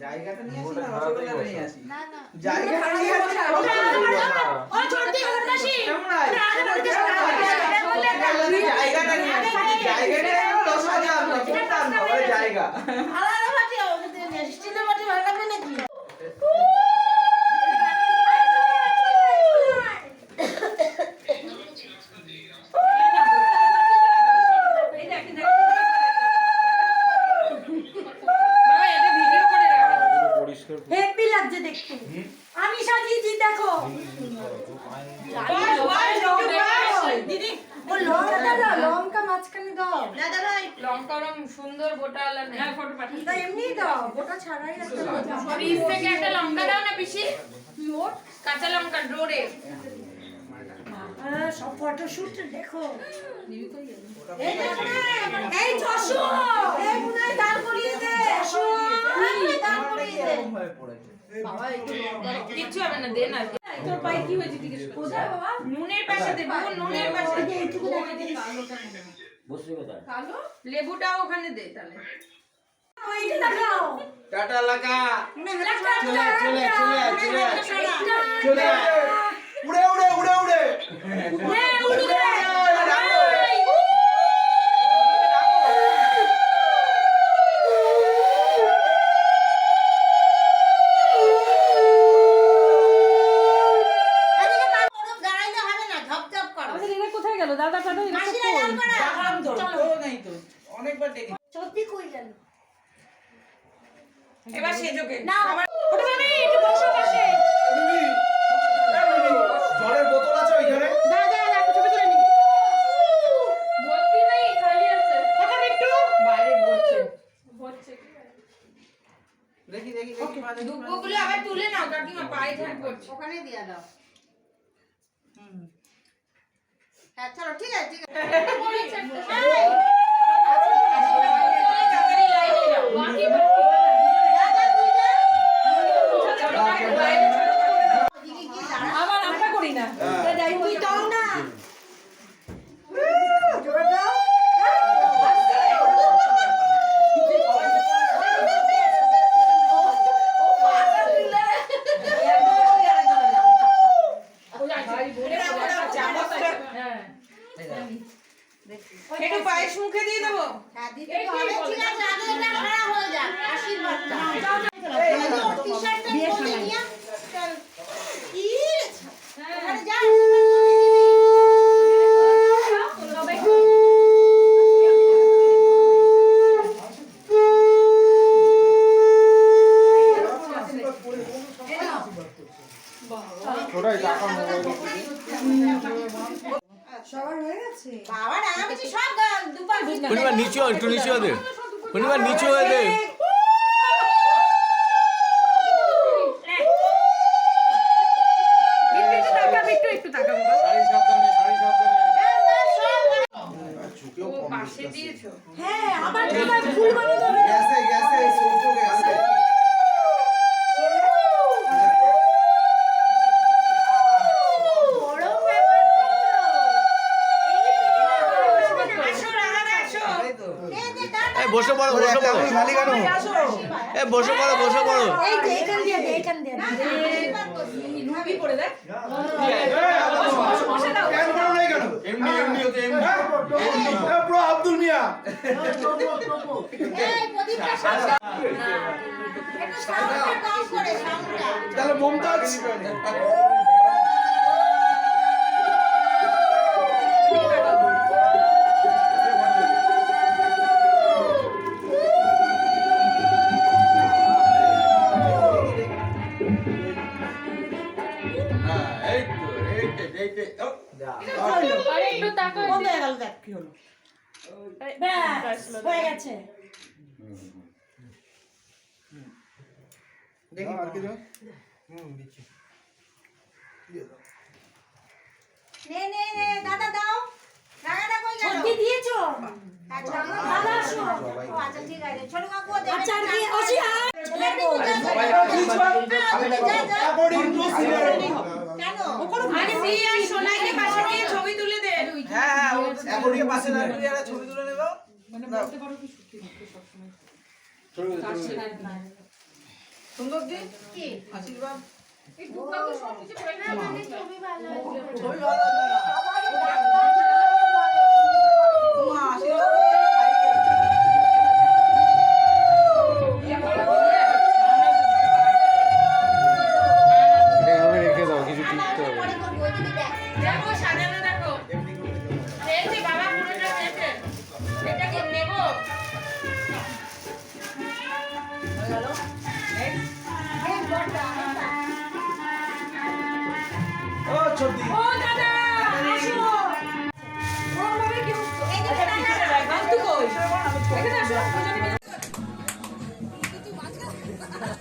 জায়গাটা নিয়ে আসি না রসগোল্লাটা নিয়ে আসি না না জায়গাটা নিয়ে আসি না রসগোল্লা ও ছোট্টি ঘটনাসি কেমন আয়? জায়গাটা নিয়ে আসি জায়গাটা ওই জায়গা আলাদা বাটি স্টিলের বাটি ভালো লাগবে নাকি পরিষ্কার হেভি লাগছে দেখতে আমি সাজিয়েছি দেখো দিদি ও লঙ্কাটা দাও লঙ্কা মাঝখানে দাও দাদা ভাই লঙ্কারম সুন্দর গোটা আলা নেই ফটো পাঠিয়ে তা এমনি দাও ছাড়াই রাখতে পারো থেকে একটা লঙ্কা দাও না পিসি। কাঁচা লঙ্কা ডোরে। সব ফটোশুট দেখো। দেখো এই যশো! এই মুনাই দাঁড় করিয়ে দে। যশো! দাঁড় করিয়ে দে। এরকম ভাবে কিচ্ছু হবে না দে না। তোর পায়ে কি হয়েছে জিজ্ঞেস কোথায় বাবা? নুনের পাশে দে নুনের পাশে এইটুকু কোথায় কালো লেবুটাও ওখানে দে তাহলে ওইটা দেখাও টাটা লাগা চলে চলে চলে চলে চলে উড়ে উড়ে উড়ে উড়ে উড়ে উড়ে গে। এদিকে পা করো, দাঁড়াইলে হবে না ঝপঝপ করো আমাদের এরা কোথায় গেল দাদা টাদা এরা সব মাসিরা কই? ডাল করা ডাকলাম তো চলো। তো অনেকবার ডেকে সত্যি কই গেল? এবার সেজোকে না। ওটা একটু বসো পাশে। জলের বোতল আছে ওইখানে? দাদা দাদা ছবি তুলে নি। ভর্তি নেই খালি আছে। এখানে একটু। বাইরে ভরছে। ভরছে দেখি দেখি দেখি মাঝে আবার তুলে নাও কাকিমা পায়ে ঝাড় পড়ছে ওখানে দিয়ে দাও। হ্যাঁ চলো ঠিক আছে ঠিক আছে তাড়াতাড়ি লাইনে যাও বাকি দাদা দুইটা চলো কাকিমা বাইরে চলো ওদিকে গিয়ে দাঁড়া আবার আমরা করি না দাদাই তুই দাও না জোরে দাও একটু পায়েস মুখে দিয়ে দেবো হ্যাঁ দিতে তো হবে ঠিক আছে আগে এটা খারাপ হয়ে যাক আশীর্বাদটা ওর টি-শার্টটা পরে নিয়ে চল কি ওখানে যা ওটাই টাকা সবার হয়ে গেছে বাবা না আমি সব দুবার পূর্ণিমা নিচু একটু নিচু হয়ে পূর্ণিমা নিচু হয়ে দে একটু টাকা একটু একটু টাকা বাবা শাড়ি সাবধানে শাড়ি সাবধানে ও পাশে দিয়েছ হ্যাঁ আবার তোমার ফুল বানিয়ে দেবে গ্যাসে গ্যাসে সরষে গ্যাসে বড় ব্যাপার তো আসো রাঙারা আসো এই তো এই যে দাদা এই বসে পড়ো বসে পড়ো। খালি কেন? এ বসে পড়ো বসে পড়ো। এই যে এখান দিয়ে দে এখান দিয়ে দে রুবি পড়ে দেখ কেন করো নাই কেন এমনি এমনি হতে এমনি এ, পুরো আব্দুল মিয়া এই প্রদীপটা। সাউন্ডটা তাহলে মমতাজ হয়ে গেল দেখ কি হলো হয়ে গেছে দেখি আর কিছু নে নে নে দাদা দাও দাদাটা কই গেল সত্যি দিয়েছ হ্যাঁ, ছোট কাকু দাদা আচ্ছা ঠিক আছে ছোট কাকু দেবে আচ্ছা আর কি অসি আর ছেলে বউ। সবাই অ্যাকর্ডিং টু কেন আর পাশে নিয়ে ছবি তুলে দে হ্যাঁ হ্যাঁ অ্যাকর্ডিং পাশে দাঁড়িয়ে একটা ছবি তুলে নেব। মানে বলতে পারো কি সত্যি দে। সুন্দর দি কি? আশীর্বাদ? এই তো সব কিছু করে না মানে ছবি ভালো ভালো তোমার আশীর্বাদ।